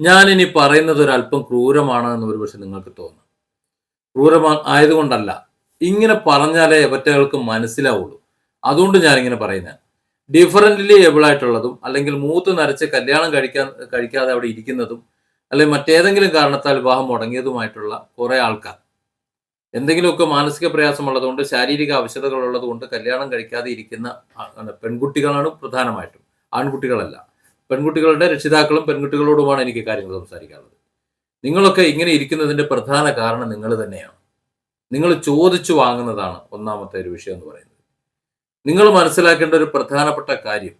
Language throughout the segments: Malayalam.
ഞാനിനി പറയുന്നത് ഒരു അല്പം ക്രൂരമാണ് എന്ന് ഒരുപക്ഷെ നിങ്ങൾക്ക് തോന്നും. ക്രൂരമാ ആയതുകൊണ്ടല്ല. ഇങ്ങനെ പറഞ്ഞാലേ എവറ്റകൾക്ക് മനസ്സിലാവുള്ളൂ. അതുകൊണ്ട് ഞാൻ ഇങ്ങനെ പറയുന്നത് ഡിഫറന്റ്ലി ഏബിൾ ആയിട്ടുള്ളതും അല്ലെങ്കിൽ മൂത്ത് നരച്ച് കല്യാണം കഴിക്കാൻ കഴിക്കാതെ അവിടെ ഇരിക്കുന്നതും അല്ലെങ്കിൽ മറ്റേതെങ്കിലും കാരണത്താൽ വിവാഹം മുടങ്ങിയതുമായിട്ടുള്ള കുറേ ആൾക്കാർ. എന്തെങ്കിലുമൊക്കെ മാനസിക പ്രയാസമുള്ളതുകൊണ്ട് ശാരീരിക ആവശ്യതകൾ ഉള്ളതുകൊണ്ട് കല്യാണം കഴിക്കാതെ ഇരിക്കുന്ന പെൺകുട്ടികളാണ് പ്രധാനമായിട്ടും. ആൺകുട്ടികളല്ല. പെൺകുട്ടികളുടെ രക്ഷിതാക്കളും പെൺകുട്ടികളോടുമാണ് എനിക്ക് കാര്യങ്ങൾ സംസാരിക്കാനുള്ളത്. നിങ്ങളൊക്കെ ഇങ്ങനെ ഇരിക്കുന്നതിന്റെ പ്രധാന കാരണം നിങ്ങൾ തന്നെയാണ്. നിങ്ങൾ ചോദിച്ചു വാങ്ങുന്നതാണ് ഒന്നാമത്തെ ഒരു വിഷയം എന്ന് പറയുന്നത്. നിങ്ങൾ മനസ്സിലാക്കേണ്ട ഒരു പ്രധാനപ്പെട്ട കാര്യം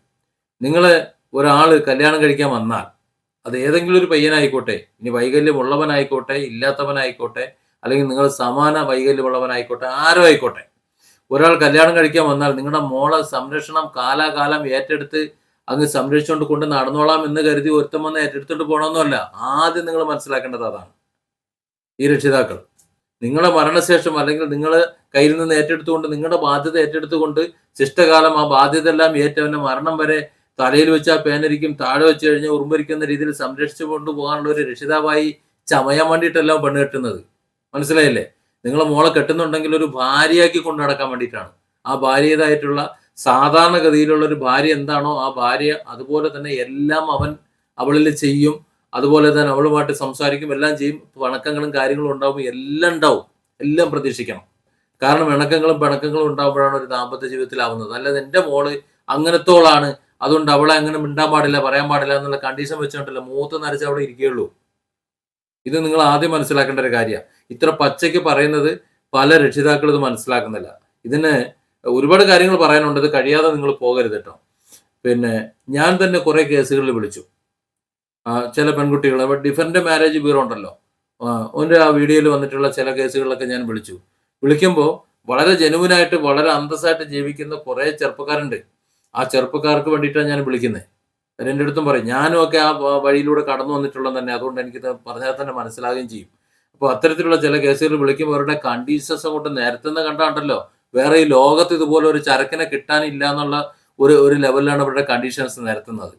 നിങ്ങൾ ഒരാൾ കല്യാണം കഴിക്കാൻ വന്നാൽ അത് ഏതെങ്കിലും ഒരു പയ്യനായിക്കോട്ടെ ഇനി വൈകല്യമുള്ളവനായിക്കോട്ടെ ഇല്ലാത്തവനായിക്കോട്ടെ അല്ലെങ്കിൽ നിങ്ങൾ സമാന വൈകല്യമുള്ളവനായിക്കോട്ടെ ആരോ ആയിക്കോട്ടെ. ഒരാൾ കല്യാണം കഴിക്കാൻ വന്നാൽ നിങ്ങളുടെ മോളെ സംരക്ഷണം കാലാകാലം ഏറ്റെടുത്ത് അങ്ങ് സംരക്ഷിച്ചുകൊണ്ട് കൊണ്ട് നടന്നോളാം എന്ന് കരുതി ഒരുത്തം വന്ന് ഏറ്റെടുത്തോണ്ട് പോകണമെന്നല്ല ആദ്യം നിങ്ങൾ മനസ്സിലാക്കേണ്ടത് അതാണ്. ഈ രക്ഷിതാക്കൾ നിങ്ങളുടെ മരണശേഷം അല്ലെങ്കിൽ നിങ്ങൾ കയ്യിൽ നിന്ന് ഏറ്റെടുത്തുകൊണ്ട് നിങ്ങളുടെ ബാധ്യത ഏറ്റെടുത്തുകൊണ്ട് ശിഷ്ടകാലം ആ ബാധ്യത എല്ലാം ഏറ്റവന്റെ മരണം വരെ തലയിൽ വെച്ചാൽ പേനരിക്കും താഴെ വെച്ച് കഴിഞ്ഞാൽ ഉറുമ്പരിക്കുന്ന രീതിയിൽ സംരക്ഷിച്ചു കൊണ്ടുപോകാനുള്ള ഒരു രക്ഷിതാവായി ചമയാൻ വേണ്ടിയിട്ടല്ല പെണ്ണ് കെട്ടുന്നത്. മനസ്സിലായില്ലേ? നിങ്ങളെ മോളെ കെട്ടുന്നുണ്ടെങ്കിൽ ഒരു ഭാര്യയാക്കി കൊണ്ടു നടക്കാൻ വേണ്ടിയിട്ടാണ്. ആ ഭാര്യതായിട്ടുള്ള സാധാരണഗതിയിലുള്ള ഒരു ഭാര്യ എന്താണോ ആ ഭാര്യ അതുപോലെ തന്നെ എല്ലാം അവൻ അവളിൽ ചെയ്യും അതുപോലെ തന്നെ അവളുമായിട്ട് സംസാരിക്കും എല്ലാം ചെയ്യും വണക്കങ്ങളും കാര്യങ്ങളും ഉണ്ടാവും എല്ലാം ഉണ്ടാവും എല്ലാം പ്രതീക്ഷിക്കണം. കാരണം ഇണക്കങ്ങളും പിണക്കങ്ങളും ഉണ്ടാകുമ്പോഴാണ് ഒരു ദാമ്പത്യ ജീവിതത്തിലാവുന്നത്. അല്ലാതെ എന്റെ മോൾ അങ്ങനത്തോളാണ്. അതുകൊണ്ട് അവളെ അങ്ങനെ മിണ്ടാൻ പാടില്ല പറയാൻ പാടില്ല എന്നുള്ള കണ്ടീഷൻ വെച്ചുകൊണ്ടല്ല മൂത്ത് നരച്ച് അവിടെ ഇരിക്കുകയുള്ളൂ. ഇത് നിങ്ങൾ ആദ്യം മനസ്സിലാക്കേണ്ട ഒരു കാര്യമാണ്. ഇത്ര പച്ചയ്ക്ക് പറയുന്നത് പല രക്ഷിതാക്കളും ഇത് മനസ്സിലാക്കുന്നില്ല. ഇതിന് ഒരുപാട് കാര്യങ്ങൾ പറയാനുണ്ട് ഇത് കഴിയാതെ നിങ്ങൾ പോകരുത് കേട്ടോ. പിന്നെ ഞാൻ തന്നെ കുറേ കേസുകളിൽ വിളിച്ചു. ചില പെൺകുട്ടികൾ ഡിഫറെന്റ് മാരേജ് ബ്യൂറോ ഉണ്ടല്ലോ. ഓന്റെ ആ വീഡിയോയിൽ വന്നിട്ടുള്ള ചില കേസുകളിലൊക്കെ ഞാൻ വിളിച്ചു. വിളിക്കുമ്പോൾ വളരെ ജനുവിനായിട്ട് വളരെ അന്തസ്സായിട്ട് ജീവിക്കുന്ന കുറെ ചെറുപ്പക്കാരുണ്ട്. ആ ചെറുപ്പക്കാർക്ക് വേണ്ടിയിട്ടാണ് ഞാൻ വിളിക്കുന്നത്. എന്റെ അടുത്തും പറയും ഞാനും ഒക്കെ ആ വഴിയിലൂടെ കടന്നു വന്നിട്ടുള്ളത് തന്നെ അതുകൊണ്ട് എനിക്ക് പറഞ്ഞാൽ തന്നെ മനസ്സിലാകുകയും ചെയ്യും. അപ്പോൾ അത്തരത്തിലുള്ള ചില കേസുകൾ വിളിക്കുമ്പോൾ അവരുടെ കണ്ടീഷൻസ് അങ്ങോട്ട് നേരത്തെ നിന്ന് കണ്ടാണ്ടല്ലോ. വേറെ ഈ ലോകത്ത് ഇതുപോലെ ഒരു ചരക്കിനെ കിട്ടാനില്ല എന്നുള്ള ഒരു ഒരു ലെവലിലാണ് അവരുടെ കണ്ടീഷൻസ് നിരത്തുന്നത്.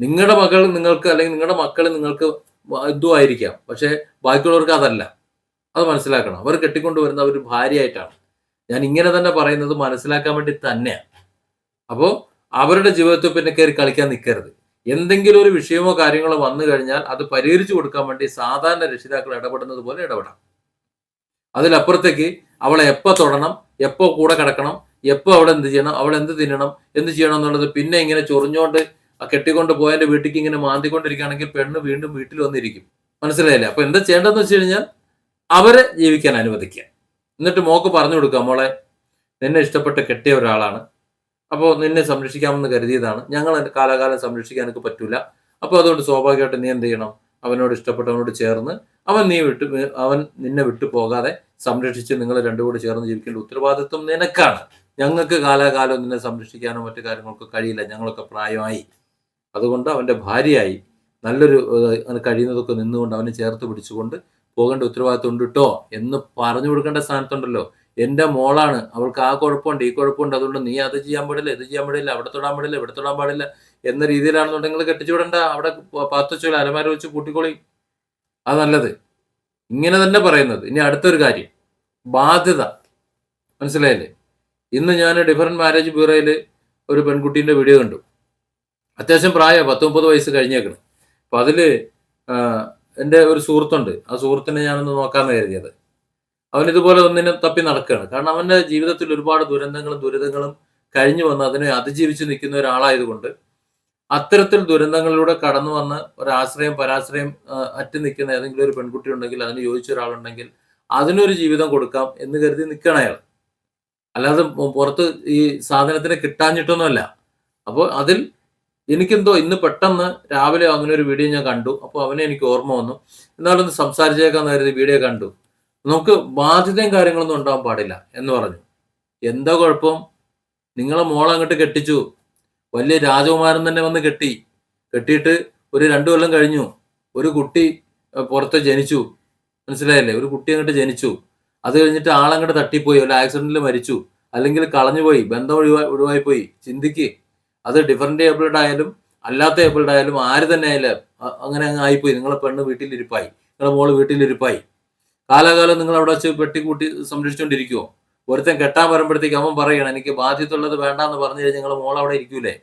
നിങ്ങളുടെ മകൾ നിങ്ങൾക്ക് അല്ലെങ്കിൽ നിങ്ങളുടെ മക്കൾ നിങ്ങൾക്ക് ഇതും ആയിരിക്കാം പക്ഷെ ബാക്കിയുള്ളവർക്ക് അതല്ല. അത് മനസ്സിലാക്കണം. അവർ കെട്ടിക്കൊണ്ടുവരുന്ന ഒരു ഭാര്യയായിട്ടാണ്. ഞാൻ ഇങ്ങനെ തന്നെ പറയുന്നത് മനസ്സിലാക്കാൻ വേണ്ടി തന്നെയാണ് അപ്പോൾ അവരുടെ ജീവിതത്തിൽ പിന്നെ കയറി കളിക്കാൻ നിൽക്കരുത് എന്തെങ്കിലും ഒരു വിഷയമോ കാര്യങ്ങളോ വന്നു കഴിഞ്ഞാൽ അത് പരിഹരിച്ചു കൊടുക്കാൻ വേണ്ടി സാധാരണ രക്ഷിതാക്കൾ ഇടപെടുന്നത് പോലെ ഇടപെടാം അതിലപ്പുറത്തേക്ക് അവളെ എപ്പോൾ തൊടണം എപ്പോൾ കൂടെ കിടക്കണം എപ്പോൾ അവിടെ എന്ത് ചെയ്യണം അവൾ എന്ത് തിന്നണം എന്ത് ചെയ്യണം എന്നുള്ളത് പിന്നെ ഇങ്ങനെ ചൊറിഞ്ഞുകൊണ്ട് കെട്ടിക്കൊണ്ട് പോയതിന്റെ വീട്ടിലേക്ക് ഇങ്ങനെ മാന്തിക്കൊണ്ടിരിക്കുകയാണെങ്കിൽ പെണ്ണ് വീണ്ടും വീട്ടിൽ വന്നിരിക്കും. മനസ്സിലായില്ലേ? അപ്പൊ എന്താ ചെയ്യേണ്ടതെന്ന് വെച്ച് കഴിഞ്ഞാൽ അവരെ ജീവിക്കാൻ അനുവദിക്കുക. എന്നിട്ട് മോക്ക് പറഞ്ഞു കൊടുക്കുക മോളെ നിന്നെ ഇഷ്ടപ്പെട്ട് കെട്ടിയ ഒരാളാണ്. അപ്പോൾ നിന്നെ സംരക്ഷിക്കാമെന്ന് കരുതിയതാണ്. ഞങ്ങൾ കാലാകാലം സംരക്ഷിക്കാൻ എനിക്ക് പറ്റൂല. അപ്പോൾ അതുകൊണ്ട് സ്വാഭാവികമായിട്ട് നീ എന്ത് ചെയ്യണം? അവനോട് ഇഷ്ടപ്പെട്ടവനോട് ചേർന്ന് അവൻ നീ വിട്ടു അവൻ നിന്നെ വിട്ടു പോകാതെ സംരക്ഷിച്ച് നിങ്ങൾ രണ്ടുപേരും ചേർന്ന് ജീവിക്കേണ്ട ഉത്തരവാദിത്വം നിനക്കാണ്. ഞങ്ങൾക്ക് കാലാകാലം നിന്നെ സംരക്ഷിക്കാനോ മറ്റു കാര്യങ്ങൾക്കോ കഴിയില്ല. ഞങ്ങളൊക്കെ പ്രായമായി. അതുകൊണ്ട് അവന്റെ ഭാര്യയായി നല്ലൊരു കഴിയുന്നതൊക്കെ നിന്നുകൊണ്ട് അവനെ ചേർത്ത് പിടിച്ചുകൊണ്ട് പോകേണ്ട ഉത്തരവാദിത്വം ഉണ്ട് കേട്ടോ എന്ന് പറഞ്ഞു കൊടുക്കേണ്ട സ്ഥാനത്തുണ്ടല്ലോ. എന്റെ മോളാണ്. അവൾക്ക് ആ കുഴപ്പമുണ്ട് ഈ കുഴപ്പമുണ്ട്. അതുകൊണ്ട് നീ അത് ചെയ്യാൻ പാടില്ല ഇത് ചെയ്യാൻ പാടില്ല അവിടെ തൊടാൻ പാടില്ല ഇവിടെ തൊടാൻ പാടില്ല എന്ന രീതിയിലാണെന്നുണ്ടെങ്കിൽ കെട്ടിച്ചു വിടണ്ട. അവിടെ പാത്തു വെച്ചോളൂ അലമാര വെച്ച് കൂട്ടിക്കോളി അത് നല്ലത്. ഇങ്ങനെ തന്നെ പറയുന്നത്. ഇനി അടുത്തൊരു കാര്യം. ബാധ്യത. മനസ്സിലായില്ലേ? ഇന്ന് ഞാൻ ഡിഫറന്റ് മാരേജ് ബ്യൂറോയിൽ ഒരു പെൺകുട്ടീന്റെ വീഡിയോ കണ്ടു. അത്യാവശ്യം പ്രായം പത്ത് മുപ്പത് വയസ്സ് കഴിഞ്ഞേക്കണം. അപ്പം അതിൽ എന്റെ ഒരു സുഹൃത്തുണ്ട്. ആ സുഹൃത്തിനെ ഞാനൊന്ന് നോക്കാമെന്ന് കരുതിയത്. അവൻ ഇതുപോലെ ഒന്നിനെ തപ്പി നടക്കുകയാണ് കാരണം അവന്റെ ജീവിതത്തിൽ ഒരുപാട് ദുരന്തങ്ങളും ദുരിതങ്ങളും കഴിഞ്ഞു വന്ന് അതിനെ അതിജീവിച്ച് നിൽക്കുന്ന ഒരാളായതുകൊണ്ട് അത്തരത്തിൽ ദുരന്തങ്ങളിലൂടെ കടന്നു വന്ന് ഒരാശ്രയം പരാശ്രയം അറ്റി നിൽക്കുന്ന ഏതെങ്കിലും ഒരു പെൺകുട്ടി ഉണ്ടെങ്കിൽ അതിന് യോജിച്ച ഒരാളുണ്ടെങ്കിൽ അതിനൊരു ജീവിതം കൊടുക്കാം എന്ന് കരുതി നിൽക്കണം അയാൾ. അല്ലാതെ പുറത്ത് ഈ സാധനത്തിന് കിട്ടാഞ്ഞിട്ടൊന്നുമല്ല. അപ്പോൾ അതിൽ എനിക്കെന്തോ ഇന്ന് പെട്ടെന്ന് രാവിലെ അങ്ങനെ ഒരു വീഡിയോ ഞാൻ കണ്ടു. അപ്പോൾ അവനെ എനിക്ക് ഓർമ്മ വന്നു. എന്നാലൊന്ന് സംസാരിച്ചേക്കാന്ന് കരുതി വീഡിയോ കണ്ടു. നമുക്ക് ബാധ്യതയും കാര്യങ്ങളൊന്നും ഉണ്ടാവാൻ പാടില്ല എന്ന് പറഞ്ഞു. എന്താ കുഴപ്പം? നിങ്ങളെ മോളെ അങ്ങോട്ട് കെട്ടിച്ചു. വലിയ രാജകുമാരൻ തന്നെ വന്ന് കെട്ടി. കെട്ടിയിട്ട് ഒരു രണ്ടു കൊല്ലം കഴിഞ്ഞു. ഒരു കുട്ടി പുറത്ത് ജനിച്ചു. മനസ്സിലായില്ലേ? ഒരു കുട്ടി അങ്ങോട്ട് ജനിച്ചു. അത് കഴിഞ്ഞിട്ട് ആളങ്ങോട്ട് തട്ടിപ്പോയി. വല്ല ആക്സിഡന്റിൽ മരിച്ചു. അല്ലെങ്കിൽ കളഞ്ഞുപോയി. ബന്ധം ഒഴിവായി ഒഴിവായി പോയി ചിന്തിക്ക്. അത് ഡിഫറെന്റ് ഏബിൾഡ് ആയാലും അല്ലാത്ത ഏബിൾഡ് ആയാലും ആര് തന്നെ ആയാലും അങ്ങനെ അങ്ങ് ആയിപ്പോയി. നിങ്ങളെ പെണ്ണ് വീട്ടിലിരിപ്പായി. നിങ്ങളെ മോൾ വീട്ടിലിരിപ്പായി. കാലാകാലം നിങ്ങൾ അവിടെ വെച്ച് പെട്ടിക്കൂട്ടി സംരക്ഷിച്ചുകൊണ്ടിരിക്കുമോ ഒരുത്തൻ കെട്ടാൻ വരുമ്പോഴത്തേക്ക് അവൻ പറയണം എനിക്ക് ബാധ്യത ഉള്ളത് വേണ്ടാന്ന് പറഞ്ഞു കഴിഞ്ഞാൽ നിങ്ങൾ മോൾ അവിടെ ഇരിക്കൂലേ?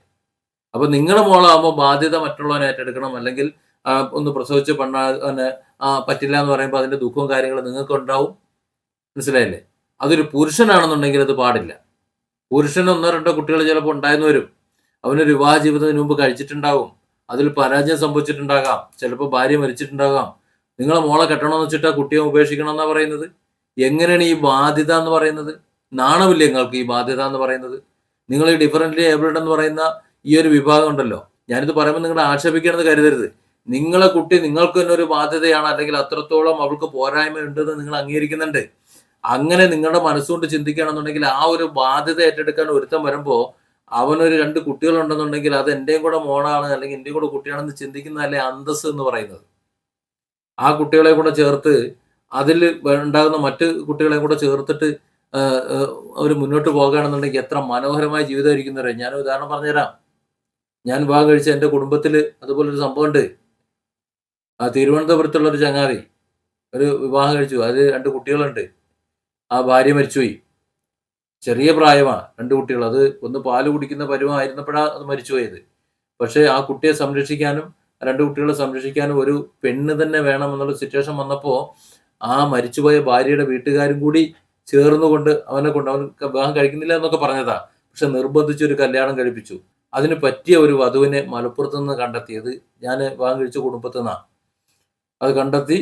അപ്പൊ നിങ്ങൾ മോളാകുമ്പോൾ ബാധ്യത മറ്റുള്ളവനെ ഏറ്റെടുക്കണം. അല്ലെങ്കിൽ ഒന്ന് പ്രസവിച്ച് പണ്ടാ പറ്റില്ല എന്ന് പറയുമ്പോൾ അതിന്റെ ദുഃഖവും കാര്യങ്ങളും നിങ്ങൾക്ക് ഉണ്ടാവും. മനസ്സിലായില്ലേ? അതൊരു പുരുഷനാണെന്നുണ്ടെങ്കിൽ അത് പാടില്ല. പുരുഷൻ ഒന്നോ രണ്ടോ കുട്ടികൾ ചിലപ്പോൾ ഉണ്ടായിരുന്നു വരും. അവനൊരു വിവാഹ ജീവിതത്തിന് മുമ്പ് കഴിച്ചിട്ടുണ്ടാവും. അതിൽ പരാജയം സംഭവിച്ചിട്ടുണ്ടാകാം. ചിലപ്പോൾ ഭാര്യ മരിച്ചിട്ടുണ്ടാകാം. നിങ്ങളെ മോളെ കെട്ടണമെന്ന് വെച്ചിട്ട് ആ കുട്ടിയെ ഉപേക്ഷിക്കണം എന്നാ പറയുന്നത്? എങ്ങനെയാണ് ഈ ബാധ്യത എന്ന് പറയുന്നത്? നാണമില്ലേ നിങ്ങൾക്ക് ഈ ബാധ്യത എന്ന് പറയുന്നത്. നിങ്ങൾ ഈ ഡിഫറന്റ്ലി ഏബിൾഡ് എന്ന് പറയുന്ന ഈ ഒരു വിഭാഗം ഉണ്ടല്ലോ. ഞാനിത് പറയുമ്പോൾ നിങ്ങൾ ആക്ഷേപിക്കണമെന്ന് കരുതരുത്. നിങ്ങളെ കുട്ടി നിങ്ങൾക്ക് തന്നെ ഒരു ബാധ്യതയാണ് അല്ലെങ്കിൽ അത്രത്തോളം അവൾക്ക് പോരായ്മ ഉണ്ടെന്ന് നിങ്ങൾ അംഗീകരിക്കുന്നുണ്ട്. അങ്ങനെ നിങ്ങളുടെ മനസ്സുകൊണ്ട് ചിന്തിക്കുകയാണെന്നുണ്ടെങ്കിൽ ആ ഒരു ബാധ്യത ഏറ്റെടുക്കാൻ ഒരുത്തം വരുമ്പോൾ അവനൊരു രണ്ട് കുട്ടികളുണ്ടെന്നുണ്ടെങ്കിൽ അത് എന്റെയും കൂടെ മോളാണ് അല്ലെങ്കിൽ എന്റെയും കൂടെ കുട്ടിയാണെന്ന് ചിന്തിക്കുന്നതല്ലേ അന്തസ് എന്ന് പറയുന്നത്. ആ കുട്ടികളെ കൂടെ ചേർത്ത് അതിൽ ഉണ്ടാകുന്ന മറ്റ് കുട്ടികളെ കൂടെ ചേർത്തിട്ട് അവർ മുന്നോട്ട് പോകുകയാണെന്നുണ്ടെങ്കിൽ എത്ര മനോഹരമായ ജീവിതമായിരിക്കും എന്ന് ഞാൻ ഉദാഹരണം പറഞ്ഞുതരാം. ഞാൻ വിവാഹം കഴിച്ച എന്റെ കുടുംബത്തിൽ അതുപോലൊരു സംഭവമുണ്ട്. ആ തിരുവനന്തപുരത്തുള്ള ഒരു ചങ്ങാതി ഒരു വിവാഹം കഴിച്ചു. അതിൽ രണ്ട് കുട്ടികളുണ്ട്. ആ ഭാര്യ മരിച്ചുപോയി. ചെറിയ പ്രായമാണ് രണ്ട് കുട്ടികൾ. അത് ഒന്ന് പാൽ കുടിക്കുന്ന പരുവമായിരുന്നപ്പോഴാണ് അത് മരിച്ചുപോയത്. പക്ഷേ ആ കുട്ടിയെ സംരക്ഷിക്കാനും രണ്ട് കുട്ടികളെ സംരക്ഷിക്കാനും ഒരു പെണ്ണ് തന്നെ വേണം എന്നുള്ള സിറ്റുവേഷൻ വന്നപ്പോൾ ആ മരിച്ചുപോയ ഭാര്യയുടെ വീട്ടുകാരും കൂടി ചേർന്നുകൊണ്ട് അവനെ കൊണ്ട് അവൻ വിവാഹം കഴിക്കുന്നില്ല എന്നൊക്കെ പറഞ്ഞതാ. പക്ഷെ നിർബന്ധിച്ച് ഒരു കല്യാണം കഴിപ്പിച്ചു. അതിന് പറ്റിയ ഒരു വധുവിനെ മലപ്പുറത്ത് നിന്ന് കണ്ടെത്തിയത് ഞാൻ വിവാഹം കഴിച്ച കുടുംബത്തിൽ നിന്നാണ് അത് കണ്ടെത്തി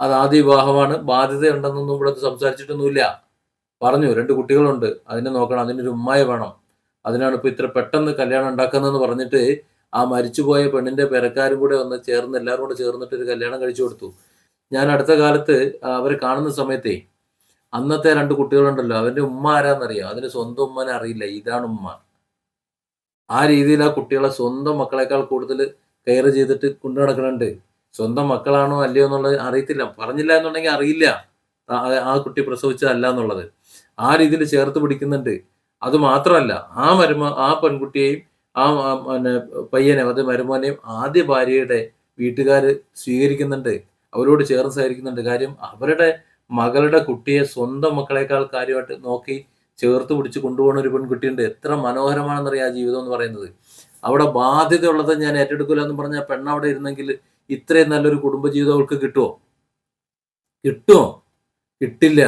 അത് ആദ്യ വിവാഹമാണ്. ബാധ്യത ഉണ്ടെന്നൊന്നും ഇവിടെ സംസാരിച്ചിട്ടൊന്നുമില്ല. പറഞ്ഞു രണ്ട് കുട്ടികളുണ്ട്. അതിനെ നോക്കണം. അതിനൊരു ഉമ്മായ വേണം. അതിനാണ് ഇപ്പൊ ഇത്ര പെട്ടെന്ന് കല്യാണം ഉണ്ടാക്കുന്നതെന്ന് പറഞ്ഞിട്ട് ആ മരിച്ചുപോയ പെണ്ണിന്റെ പെരക്കാരും കൂടെ ഒന്ന് ചേർന്ന് എല്ലാവരും കൂടെ ചേർന്നിട്ട് ഒരു കല്യാണം കഴിച്ചു കൊടുത്തു. ഞാൻ അടുത്ത കാലത്ത് അവർ കാണുന്ന സമയത്തെ അന്നത്തെ രണ്ട് കുട്ടികളുണ്ടല്ലോ അവന്റെ ഉമ്മ ആരാന്നറിയാം? അതിന് സ്വന്തം ഉമ്മനെ അറിയില്ല ഇതാണ് ഉമ്മ. ആ രീതിയിൽ ആ കുട്ടികളെ സ്വന്തം മക്കളെക്കാൾ കൂടുതൽ കെയർ ചെയ്തിട്ട് കൊണ്ടു നടക്കുന്നുണ്ട്. സ്വന്തം മക്കളാണോ അല്ലയോ എന്നുള്ളത് അറിയത്തില്ല. പറഞ്ഞില്ല എന്നുണ്ടെങ്കിൽ അറിയില്ല. ആ- കുട്ടി പ്രസവിച്ചതല്ല എന്നുള്ളത്. ആ രീതിയിൽ ചേർത്ത് പിടിക്കുന്നുണ്ട്. അത് മാത്രമല്ല ആ മരുമ ആ പെൺകുട്ടിയെയും ആ പയ്യനെ അത് മരുമോനെയും ആദ്യ ഭാര്യയുടെ വീട്ടുകാർ സ്വീകരിക്കുന്നുണ്ട്. അവരോട് ചേർന്ന് സഹകരിക്കുന്നുണ്ട് കാര്യം അവരുടെ മകളുടെ കുട്ടിയെ സ്വന്തം മക്കളെക്കാൾ കാര്യമായിട്ട് നോക്കി ചേർത്ത് പിടിച്ച് കൊണ്ടുപോകുന്ന ഒരു പെൺകുട്ടിയുണ്ട്. എത്ര മനോഹരമാണെന്നറിയാം ആ ജീവിതം എന്ന് പറയുന്നത്. അവിടെ ബാധ്യത ഉള്ളത് ഞാൻ ഏറ്റെടുക്കില്ല എന്ന് പറഞ്ഞ പെണ്ണ് അവിടെ ഇരുന്നെങ്കിൽ ഇത്രയും നല്ലൊരു കുടുംബജീവിതം അവൾക്ക് കിട്ടുമോ കിട്ടുമോ കിട്ടില്ല.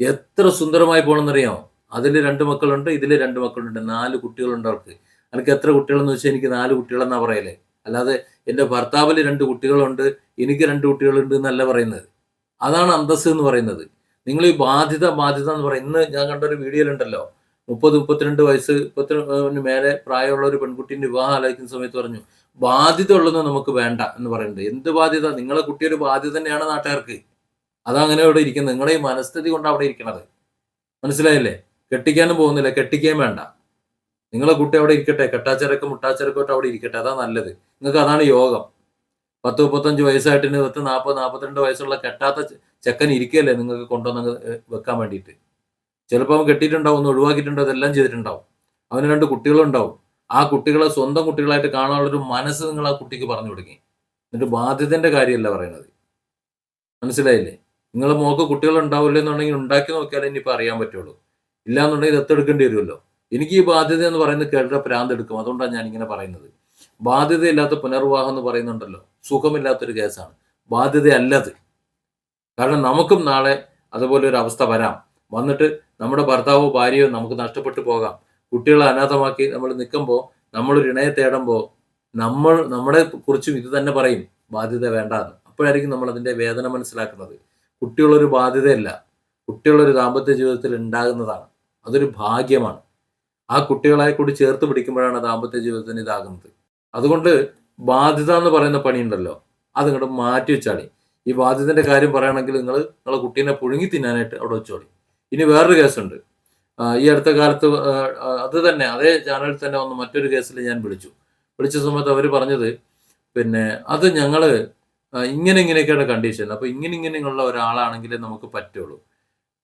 എത്ര സുന്ദരമായി പോകണമെന്നറിയാമോ അതിൽ രണ്ട് മക്കളുണ്ട് ഇതിൽ രണ്ട് മക്കളുണ്ട്. നാല് കുട്ടികളുണ്ട് അവൾക്ക്. എനിക്ക് എത്ര കുട്ടികളെന്ന് വെച്ചാൽ എനിക്ക് നാല് കുട്ടികളെന്നാ പറയലേ. അല്ലാതെ എന്റെ ഭർത്താവിൽ രണ്ട് കുട്ടികളുണ്ട് എനിക്ക് രണ്ട് കുട്ടികളുണ്ട് എന്നല്ല പറയുന്നത്. അതാണ് അന്തസ് എന്ന് പറയുന്നത്. നിങ്ങൾ ഈ ബാധ്യത ബാധ്യത എന്ന് പറയും ഇന്ന് ഞാൻ കണ്ട ഒരു വീഡിയോയിലുണ്ടല്ലോ. മുപ്പത് മുപ്പത്തിരണ്ട് വയസ്സ് മുപ്പത്തിന് മേലെ പ്രായമുള്ള ഒരു പെൺകുട്ടീന്റെ വിവാഹം ആലോചിക്കുന്ന സമയത്ത് പറഞ്ഞു ബാധ്യത ഉള്ളത് നമുക്ക് വേണ്ട എന്ന് പറയുന്നത് എന്ത് ബാധ്യത? നിങ്ങളെ കുട്ടി ഒരു ബാധ്യത തന്നെയാണ് നാട്ടുകാർക്ക്. അതങ്ങനെ അവിടെ ഇരിക്കുന്നത്. നിങ്ങളെ ഈ മനസ്ഥിതി കൊണ്ട് അവിടെ ഇരിക്കണത്. മനസ്സിലായില്ലേ? കെട്ടിക്കാനും പോകുന്നില്ല. കെട്ടിക്കാൻ വേണ്ട. നിങ്ങളെ കുട്ടി അവിടെ ഇരിക്കട്ടെ. കെട്ടാച്ചരക്കും മുട്ടാച്ചരക്കും അവിടെ ഇരിക്കട്ടെ. അതാ നല്ലത്. നിങ്ങൾക്ക് അതാണ് യോഗം. പത്ത് മുപ്പത്തഞ്ച് വയസ്സായിട്ട് ഇനി പത്ത് നാൽപ്പത് നാൽപ്പത്തിരണ്ട് വയസ്സുള്ള കെട്ടാത്ത ചെക്കൻ ഇരിക്കുകയല്ലേ നിങ്ങൾക്ക് കൊണ്ടുവന്ന് വെക്കാൻ വേണ്ടിയിട്ട്? ചിലപ്പോൾ അവൻ കെട്ടിയിട്ടുണ്ടാവും ഒന്ന് ഒഴിവാക്കിയിട്ടുണ്ടോ അതെല്ലാം ചെയ്തിട്ടുണ്ടാവും. അവന് രണ്ട് കുട്ടികളുണ്ടാവും. ആ കുട്ടികളെ സ്വന്തം കുട്ടികളായിട്ട് കാണാനുള്ളൊരു മനസ്സ് നിങ്ങൾ ആ കുട്ടിക്ക് പറഞ്ഞു കൊടുക്കി. എന്നിട്ട് ബാധ്യതന്റെ കാര്യമല്ല പറയുന്നത് മനസ്സിലായില്ലേ? നിങ്ങൾ മോക്ക് കുട്ടികൾ ഉണ്ടാവില്ല എന്നുണ്ടെങ്കിൽ ഉണ്ടാക്കി നോക്കിയാലേ ഇനിയിപ്പോൾ അറിയാൻ പറ്റുള്ളൂ. ഇല്ലാന്നുണ്ടെങ്കിൽ ദത്തെടുക്കേണ്ടി വരുമല്ലോ. എനിക്ക് ഈ ബാധ്യത എന്ന് പറയുന്നത് കേട്ട പ്രാന്ത് എടുക്കും. അതുകൊണ്ടാണ് ഞാൻ ഇങ്ങനെ പറയുന്നത്. ബാധ്യതയില്ലാത്ത പുനർവിവാഹം എന്ന് പറയുന്നുണ്ടല്ലോ. സുഖമില്ലാത്തൊരു കേസാണ്. ബാധ്യതയല്ലത്. കാരണം നമുക്കും നാളെ അതുപോലെ ഒരു അവസ്ഥ വരാം. വന്നിട്ട് നമ്മുടെ ഭർത്താവോ ഭാര്യയോ നമുക്ക് നഷ്ടപ്പെട്ടു പോകാം. കുട്ടികളെ അനാഥമാക്കി നമ്മൾ നിൽക്കുമ്പോൾ നമ്മളൊരു ഇണയെ തേടുമ്പോൾ നമ്മൾ നമ്മളെ കുറിച്ചും ഇത് തന്നെ പറയും ബാധ്യത വേണ്ടാന്ന്. അപ്പോഴായിരിക്കും നമ്മൾ അതിന്റെ വേദന മനസ്സിലാക്കുന്നത്. കുട്ടികളൊരു ബാധ്യതയല്ല. കുട്ടികളൊരു ദാമ്പത്യ ജീവിതത്തിൽ ഉണ്ടാകുന്നതാണ്. അതൊരു ഭാഗ്യമാണ്. ആ കുട്ടികളെ കൂടി ചേർത്ത് പിടിക്കുമ്പോഴാണ് ദാമ്പത്യ ജീവിതത്തിന് ഇതാകുന്നത്. അതുകൊണ്ട് ബാധ്യത എന്ന് പറയുന്ന പണിയുണ്ടല്ലോ. അത് ഇങ്ങോട്ട് മാറ്റി വെച്ചാളി. ഈ ബാധ്യതന്റെ കാര്യം പറയുകയാണെങ്കിൽ നിങ്ങൾ നിങ്ങളെ കുട്ടീനെ പുഴുങ്ങി തിന്നാനായിട്ട് അവിടെ വെച്ചോളി. ഇനി വേറൊരു കേസുണ്ട്. ഈ അടുത്ത കാലത്ത് അത് തന്നെ അതേ ചാനലിൽ തന്നെ വന്ന മറ്റൊരു കേസിൽ ഞാൻ വിളിച്ചു. വിളിച്ച സമയത്ത് അവർ പറഞ്ഞത് പിന്നെ അത് ഞങ്ങൾ ഇങ്ങനെ ഇങ്ങനെയൊക്കെയാണ് കണ്ടീഷൻ അപ്പോൾ ഇങ്ങനെ ഇങ്ങനെയുള്ള ഒരാളാണെങ്കിലേ നമുക്ക് പറ്റുള്ളൂ.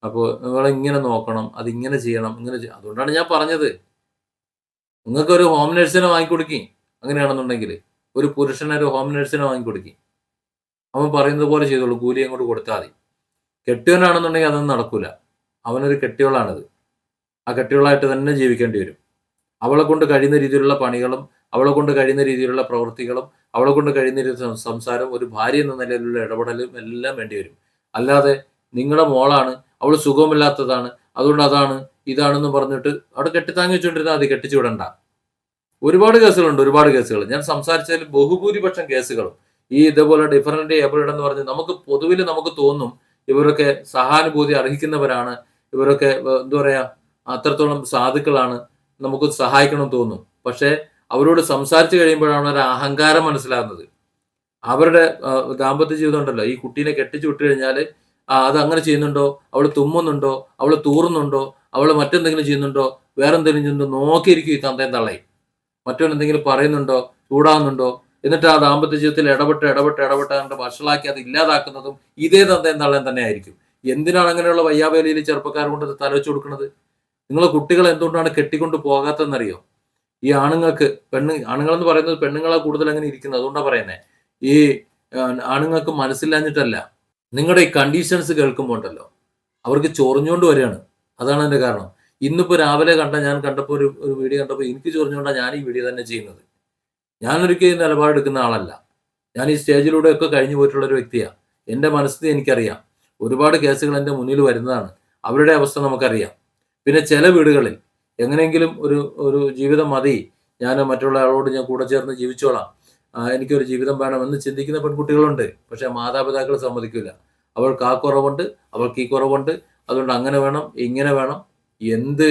അപ്പോൾ നിങ്ങൾ ഇങ്ങനെ നോക്കണം അത് ഇങ്ങനെ ചെയ്യണം ഇങ്ങനെ അതുകൊണ്ടാണ് ഞാൻ പറഞ്ഞത്. നിങ്ങൾക്ക് ഒരു ഹോം നേഴ്സിനെ വാങ്ങിക്കൊടുക്കി. അങ്ങനെയാണെന്നുണ്ടെങ്കിൽ ഒരു പുരുഷനെ ഒരു ഹോം നേഴ്സിനെ വാങ്ങിക്കൊടുക്കി അവൻ പറയുന്നത് പോലെ ചെയ്തോളൂ കൂലി അങ്ങോട്ട് കൊടുത്താൽ മതി. കെട്ടിയവനാണെന്നുണ്ടെങ്കിൽ അതൊന്നും നടക്കൂല. അവനൊരു കെട്ടിയോളാണിത്. ആ കെട്ടിയോളായിട്ട് തന്നെ ജീവിക്കേണ്ടി വരും. അവളെ കൊണ്ട് കഴിയുന്ന രീതിയിലുള്ള പണികളും അവളെ കൊണ്ട് കഴിയുന്ന രീതിയിലുള്ള പ്രവൃത്തികളും അവളെ കൊണ്ട് കഴിയുന്ന രീതിയിൽ സംസാരം ഒരു ഭാര്യ എന്ന നിലയിലുള്ള ഇടപെടലും എല്ലാം വേണ്ടി വരും. അല്ലാതെ നിങ്ങളുടെ മോളാണ് അവൾ സുഖമില്ലാത്തതാണ് അതുകൊണ്ട് അതാണ് ഇതാണെന്ന് പറഞ്ഞിട്ട് അവിടെ കെട്ടിത്താങ്ങി വെച്ചുകൊണ്ടിരുന്നാൽ അത് കെട്ടിച്ചു വിടണ്ട. ഒരുപാട് കേസുകളുണ്ട് ഒരുപാട് കേസുകൾ. ഞാൻ സംസാരിച്ചതിൽ ബഹുഭൂരിപക്ഷം കേസുകളും ഈ ഇതേപോലെ ഡിഫറന്റ് ഏബിൾഡ് എന്ന് പറഞ്ഞ് നമുക്ക് പൊതുവിൽ നമുക്ക് തോന്നും ഇവരൊക്കെ സഹാനുഭൂതി അർഹിക്കുന്നവരാണ് ഇവരൊക്കെ എന്താ പറയാ അത്രത്തോളം സാധുക്കളാണ് നമുക്ക് സഹായിക്കണം തോന്നും. പക്ഷേ അവരോട് സംസാരിച്ചു കഴിയുമ്പോഴാണ് ഒരു അഹങ്കാരം മനസ്സിലാകുന്നത്. അവരുടെ ദാമ്പത്യ ജീവിതം ഉണ്ടല്ലോ ഈ കുട്ടീനെ കെട്ടിച്ചു വിട്ടു കഴിഞ്ഞാൽ അത് അങ്ങനെ ചെയ്യുന്നുണ്ടോ? അവൾ തുമ്മുന്നുണ്ടോ? അവൾ തൂറുന്നുണ്ടോ? അവൾ മറ്റെന്തെങ്കിലും ചെയ്യുന്നുണ്ടോ? വേറെന്തെങ്കിലും ചെയ്യുന്നുണ്ടോ? നോക്കിയിരിക്കും ഈ തന്തയും തള്ളയും. മറ്റവൻ എന്തെങ്കിലും പറയുന്നുണ്ടോ? ചൂടാകുന്നുണ്ടോ? എന്നിട്ട് ആ ദാമ്പത്യ ജീവിതത്തിൽ ഇടപെട്ട് ഇടപെട്ട് ഇടപെട്ട് അതിന്റെ വഷളാക്കി അത് ഇല്ലാതാക്കുന്നതും ഇതേ തന്തയും തള്ളയും തന്നെ ആയിരിക്കും. എന്തിനാണ് അങ്ങനെയുള്ള വയ്യാവേലിയിൽ ചെറുപ്പക്കാർ കൊണ്ട് തലവെച്ച് കൊടുക്കുന്നത്? നിങ്ങളെ കുട്ടികൾ എന്തുകൊണ്ടാണ് കെട്ടിക്കൊണ്ട് പോകാത്തതെന്നറിയോ? ഈ ആണുങ്ങൾക്ക് പെണ്ണ് ആണുങ്ങളെന്ന് പറയുന്നത് പെണ്ണുങ്ങളെ കൂടുതൽ അങ്ങനെ ഇരിക്കുന്നത്. അതുകൊണ്ടാണ് പറയുന്നത് ഈ ആണുങ്ങൾക്ക് മനസ്സില്ലാഞ്ഞിട്ടല്ല. നിങ്ങളുടെ ഈ കണ്ടീഷൻസ് കേൾക്കുമ്പോൾ ഉണ്ടല്ലോ. അവർക്ക് ചൊറിഞ്ഞുകൊണ്ട് വരികയാണ്. അതാണ് അതിന്റെ കാരണം. ഇന്നിപ്പോ രാവിലെ കണ്ട ഞാൻ കണ്ടപ്പോൾ ഒരു ഒരു വീഡിയോ കണ്ടപ്പോൾ എനിക്ക് ചൊറിഞ്ഞുകൊണ്ടാണ് ഞാൻ ഈ വീഡിയോ തന്നെ ചെയ്യുന്നത്. ഞാനൊരിക്കലും നിലപാടെടുക്കുന്ന ആളല്ല. ഞാൻ ഈ സ്റ്റേജിലൂടെ ഒക്കെ കഴിഞ്ഞു പോയിട്ടുള്ള ഒരു വ്യക്തിയാണ് എന്റെ മനസ്സിൽ എനിക്കറിയാം. ഒരുപാട് കേസുകൾ എന്റെ മുന്നിൽ വരുന്നതാണ്. അവരുടെ അവസ്ഥ നമുക്കറിയാം. പിന്നെ ചില വീടുകളിൽ എങ്ങനെയെങ്കിലും ഒരു ഒരു ജീവിതം മതി. ഞാൻ മറ്റുള്ള ആളോട് ഞാൻ കൂടെ ചേർന്ന് ജീവിച്ചോളാം. എനിക്കൊരു ജീവിതം വേണമെന്ന് ചിന്തിക്കുന്ന പെൺകുട്ടികളുണ്ട്. പക്ഷെ മാതാപിതാക്കൾ സമ്മതിക്കില്ല അവൾക്ക് ആ കുറവുണ്ട് അവൾക്ക് ഈ കുറവുണ്ട്. അതുകൊണ്ട് അങ്ങനെ വേണം ഇങ്ങനെ വേണം എന്ത്?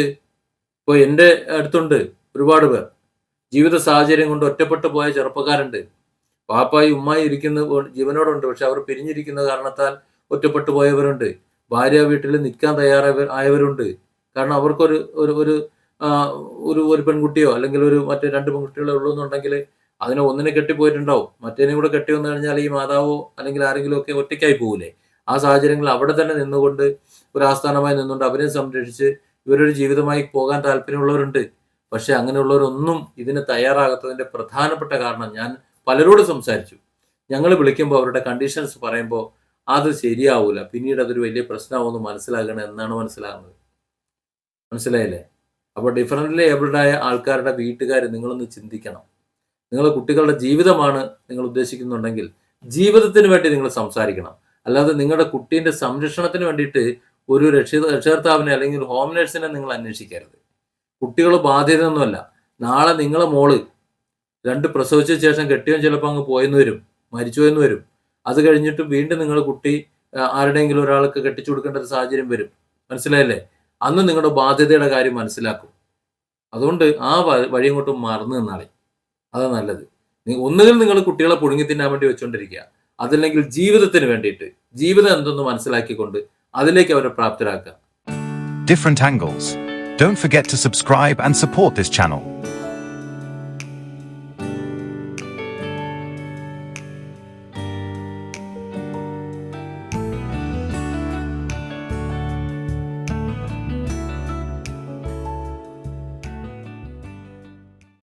ഇപ്പോൾ എന്റെ അടുത്തുണ്ട് ഒരുപാട് പേർ. ജീവിത സാഹചര്യം കൊണ്ട് ഒറ്റപ്പെട്ടു പോയ ചെറുപ്പക്കാരുണ്ട്. പാപ്പായി ഉമ്മായി ഇരിക്കുന്ന ജീവനോടുണ്ട്. പക്ഷെ അവർ പിരിഞ്ഞിരിക്കുന്ന കാരണത്താൽ ഒറ്റപ്പെട്ടു പോയവരുണ്ട്. ഭാര്യ വീട്ടിൽ നിൽക്കാൻ തയ്യാറായവർ ആയവരുണ്ട്. കാരണം അവർക്കൊരു ഒരു ഒരു ഒരു ഒരു പെൺകുട്ടിയോ അല്ലെങ്കിൽ ഒരു മറ്റേ രണ്ട് പെൺകുട്ടികളോ ഉള്ളൂ എന്നുണ്ടെങ്കിൽ അതിനെ ഒന്നിനെ കെട്ടിപ്പോയിട്ടുണ്ടാവും. മറ്റേനെ കൂടെ കെട്ടി വന്നു കഴിഞ്ഞാൽ ഈ മാതാവോ അല്ലെങ്കിൽ ആരെങ്കിലും ഒക്കെ ഒറ്റയ്ക്കായി പോകില്ലേ ആ സാഹചര്യങ്ങളിൽ അവിടെ തന്നെ നിന്നുകൊണ്ട് ഒരു ആസ്ഥാനമായി നിന്നുകൊണ്ട് അവരെ സംരക്ഷിച്ച് ഇവരൊരു ജീവിതമായി പോകാൻ താല്പര്യമുള്ളവരുണ്ട്. പക്ഷെ അങ്ങനെയുള്ളവരൊന്നും ഇതിന് തയ്യാറാകാത്തതിന്റെ പ്രധാനപ്പെട്ട കാരണം ഞാൻ പലരോട് സംസാരിച്ചു. ഞങ്ങൾ വിളിക്കുമ്പോൾ അവരുടെ കണ്ടീഷൻസ് പറയുമ്പോൾ അത് ശരിയാവൂല. പിന്നീട് അതൊരു വലിയ പ്രശ്നമാവുമെന്ന് മനസ്സിലാകണം എന്നാണ് മനസ്സിലാകുന്നത്. മനസ്സിലായില്ലേ? അപ്പോൾ ഡിഫറന്റ്ലി ഏബിൾഡായ ആൾക്കാരുടെ വീട്ടുകാർ നിങ്ങളൊന്ന് ചിന്തിക്കണം. നിങ്ങളുടെ കുട്ടികളുടെ ജീവിതമാണ് നിങ്ങൾ ഉദ്ദേശിക്കുന്നുണ്ടെങ്കിൽ ജീവിതത്തിന് വേണ്ടി നിങ്ങൾ സംസാരിക്കണം. അല്ലാതെ നിങ്ങളുടെ കുട്ടീന്റെ സംരക്ഷണത്തിന് വേണ്ടിയിട്ട് ഒരു രക്ഷിത രക്ഷകർത്താവിനെ അല്ലെങ്കിൽ ഒരു ഹോം നേഴ്സിനെ നിങ്ങൾ അന്വേഷിക്കരുത്. കുട്ടികൾ ബാധ്യതയൊന്നുമല്ല. നാളെ നിങ്ങളെ മോൾ രണ്ട് പ്രസവിച്ച ശേഷം കെട്ടിയോ ചിലപ്പോൾ അങ്ങ് പോയെന്ന് വരും മരിച്ചു എന്ന് വരും. അത് കഴിഞ്ഞിട്ട് വീണ്ടും നിങ്ങൾ കുട്ടി ആരുടെയെങ്കിലും ഒരാൾക്ക് കെട്ടിച്ചു കൊടുക്കേണ്ട ഒരു സാഹചര്യം വരും. മനസ്സിലായില്ലേ? അന്ന് നിങ്ങളുടെ ബാധ്യതയുടെ കാര്യം മനസ്സിലാക്കും. അതുകൊണ്ട് ആ വഴി അങ്ങോട്ട് മറന്നു നിന്നാളെ. അതാ നല്ലത്. ഒന്നുകിൽ നിങ്ങൾ കുട്ടികളെ പുഴുങ്ങി തിന്നാൻ വേണ്ടി വെച്ചുകൊണ്ടിരിക്കുക അതല്ലെങ്കിൽ ജീവിതത്തിന് വേണ്ടിയിട്ട് ജീവിതം എന്തെന്ന് മനസ്സിലാക്കിക്കൊണ്ട് അതിലേക്ക് അവരെ പ്രാപ്തരാക്കുക different angles. Don't forget to subscribe and support this channel.